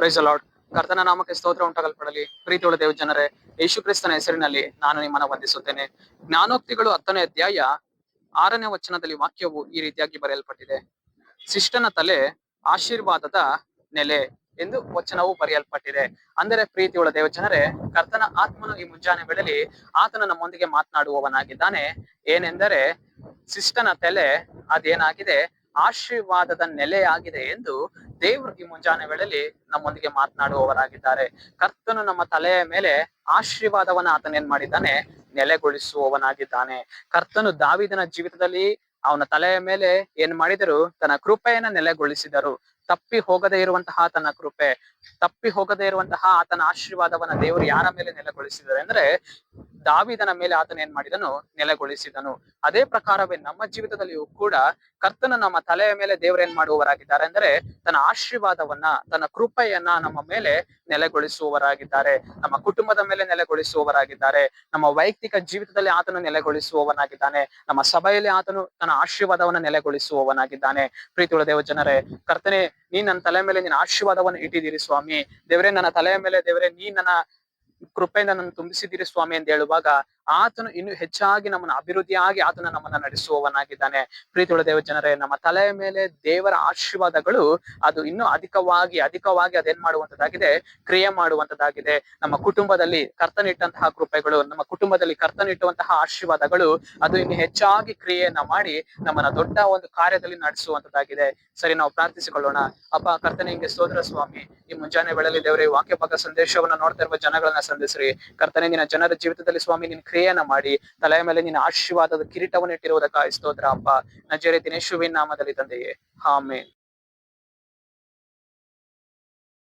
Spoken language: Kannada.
ಪ್ರೈಸ್ ಲಾರ್ಡ್ ಕರ್ತನ ನಾಮಕ್ಕೆ ಸ್ತೋತ್ರ ಉಂಟಾಗಲ್ಪಡಲಿ. ಪ್ರೀತಿಯುಳ್ಳ ದೇವ ಜನರೇ ಯೇಸು ಕ್ರಿಸ್ತನ ಹೆಸರಿನಲ್ಲಿ ನಾನು ನಿಮ್ಮನ್ನ ವಂದಿಸುತ್ತೇನೆ. ಜ್ಞಾನೋಕ್ತಿಗಳು ಹತ್ತನೇ ಅಧ್ಯಾಯ ಆರನೇ ವಚನದಲ್ಲಿ ವಾಕ್ಯವು ಈ ರೀತಿಯಾಗಿ ಬರೆಯಲ್ಪಟ್ಟಿದೆ. ಶಿಷ್ಟನ ತಲೆ ಆಶೀರ್ವಾದದ ನೆಲೆ ಎಂದು ವಚನವು ಬರೆಯಲ್ಪಟ್ಟಿದೆ. ಅಂದರೆ ಪ್ರೀತಿಯುಳ್ಳ ದೇವ ಜನರೇ, ಕರ್ತನ ಆತ್ಮನು ಈ ಮುಂಜಾನೆ ಬೆಳಲಿ ಆತನ ನಮ್ಮೊಂದಿಗೆ ಮಾತನಾಡುವವನಾಗಿದ್ದಾನೆ. ಏನೆಂದರೆ, ಶಿಷ್ಟನ ತಲೆ ಅದೇನಾಗಿದೆ? ಆಶೀರ್ವಾದದ ನೆಲೆಯಾಗಿದೆ ಎಂದು ದೇವರು ಈ ಮುಂಜಾನೆ ವೇಳೆಯಲ್ಲಿ ನಮ್ಮೊಂದಿಗೆ ಮಾತನಾಡುವವರಾಗಿದ್ದಾರೆ. ಕರ್ತನು ನಮ್ಮ ತಲೆಯ ಮೇಲೆ ಆಶೀರ್ವಾದವನ್ನ ಆತನ ಏನ್ ಮಾಡಿದ್ದಾನೆ? ನೆಲೆಗೊಳಿಸುವವನಾಗಿದ್ದಾನೆ. ಕರ್ತನು ದಾವಿದನ ಜೀವಿತದಲ್ಲಿ ಅವನ ತಲೆಯ ಮೇಲೆ ಏನ್ ಮಾಡಿದರು? ತನ್ನ ಕೃಪೆಯನ್ನ ನೆಲೆಗೊಳಿಸಿದರು. ತಪ್ಪಿ ಹೋಗದೆ ಇರುವಂತಹ ತನ್ನ ಕೃಪೆ, ತಪ್ಪಿ ಹೋಗದೆ ಇರುವಂತಹ ಆತನ ಆಶೀರ್ವಾದವನ್ನ ದೇವರು ಯಾರ ಮೇಲೆ ನೆಲೆಗೊಳಿಸಿದ್ದಾರೆ? ಅಂದ್ರೆ ದಾವಿದನ ಮೇಲೆ ಆತನ ಏನ್ ಮಾಡಿದನು? ನೆಲೆಗೊಳಿಸಿದನು. ಅದೇ ಪ್ರಕಾರವೇ ನಮ್ಮ ಜೀವಿತದಲ್ಲಿಯೂ ಕೂಡ ಕರ್ತನ ನಮ್ಮ ತಲೆಯ ಮೇಲೆ ದೇವರು ಏನ್ ಮಾಡುವವರಾಗಿದ್ದಾರೆ ಅಂದರೆ ತನ್ನ ಆಶೀರ್ವಾದವನ್ನ, ತನ್ನ ಕೃಪೆಯನ್ನ ನಮ್ಮ ಮೇಲೆ ನೆಲೆಗೊಳಿಸುವವರಾಗಿದ್ದಾರೆ. ನಮ್ಮ ಕುಟುಂಬದ ಮೇಲೆ ನೆಲೆಗೊಳಿಸುವವರಾಗಿದ್ದಾರೆ. ನಮ್ಮ ವೈಯಕ್ತಿಕ ಜೀವಿತದಲ್ಲಿ ಆತನು ನೆಲೆಗೊಳಿಸುವವನಾಗಿದ್ದಾನೆ. ನಮ್ಮ ಸಭೆಯಲ್ಲಿ ಆತನು ತನ್ನ ಆಶೀರ್ವಾದವನ್ನ ನೆಲೆಗೊಳಿಸುವವನಾಗಿದ್ದಾನೆ. ಪ್ರೀತಿಯುಳ್ಳ ದೇವ ಜನರೇ, ಕರ್ತನೆ, ನೀನ್ ನನ್ನ ತಲೆ ಮೇಲೆ ನಿನ್ನ ಆಶೀರ್ವಾದವನ್ನು ಇಟ್ಟಿದ್ದೀರಿ ಸ್ವಾಮಿ. ದೇವರೇ, ನನ್ನ ತಲೆಯ ಮೇಲೆ ದೇವರೇ ನೀ ನನ್ನ ಕೃಪೆಯಿಂದ ನನ್ನ ತುಂಬಿಸಿದ್ದೀರಿ ಸ್ವಾಮಿ ಅಂತ ಹೇಳುವಾಗ ಆತನು ಇನ್ನು ಹೆಚ್ಚಾಗಿ ನಮ್ಮನ್ನ ಅಭಿವೃದ್ಧಿಯಾಗಿ ಆತನ ನಮ್ಮನ್ನ ನಡೆಸುವವನಾಗಿದ್ದಾನೆ. ಪ್ರೀತಿಯುಳ್ಳ ದೇವ ಜನರೇ, ನಮ್ಮ ತಲೆಯ ಮೇಲೆ ದೇವರ ಆಶೀರ್ವಾದಗಳು ಅದು ಇನ್ನೂ ಅಧಿಕವಾಗಿ ಅಧಿಕವಾಗಿ ಅದೇನ್ ಮಾಡುವಂತದ್ದಾಗಿದೆ ಕ್ರಿಯೆ ಮಾಡುವಂತದ್ದಾಗಿದೆ ನಮ್ಮ ಕುಟುಂಬದಲ್ಲಿ ಕರ್ತನಿಟ್ಟಂತಹ ಕೃಪೆಗಳು, ನಮ್ಮ ಕುಟುಂಬದಲ್ಲಿ ಕರ್ತನಿಟ್ಟುವಂತಹ ಆಶೀರ್ವಾದಗಳು ಅದು ಇನ್ನು ಹೆಚ್ಚಾಗಿ ಕ್ರಿಯೆಯನ್ನ ಮಾಡಿ ನಮ್ಮನ್ನ ದೊಡ್ಡ ಒಂದು ಕಾರ್ಯದಲ್ಲಿ ನಡೆಸುವಂತದ್ದಾಗಿದೆ ಸರಿ, ನಾವು ಪ್ರಾರ್ಥಿಸಿಕೊಳ್ಳೋಣ. ಅಪ್ಪ ಕರ್ತನಿಗೆ ಸೋದರ ಸ್ವಾಮಿ, ಈ ಮುಂಜಾನೆ ಬೆಳಲಿ ದೇವರೇ ವಾಕ್ಯ ಭಾಗ ಸಂದೇಶವನ್ನ ನೋಡ್ತಾ ಇರುವ ಜನಗಳನ್ನ ಸಂಧಿಸ್ರಿ. ಕರ್ತನೆ, ನಿನ್ನ ಜನರ ಜೀವಿತದಲ್ಲಿ ಸ್ವಾಮಿ ನಿನ್ ಕ್ರಿಯೆಯನ್ನ ಮಾಡಿ, ತಲೆಯ ಮೇಲೆ ನಿನ್ನ ಆಶೀರ್ವಾದದ ಕಿರೀಟವನ್ನು ಇಟ್ಟಿರುವುದಕ್ಕಾಗಿ ಸ್ತೋತ್ರ, ಅಪ್ಪ. ನಜರೆ ದಿನೇಶುವಿನ ನಾಮದಲ್ಲಿ ತಂದೆಯೇ. ಆಮೇನ್.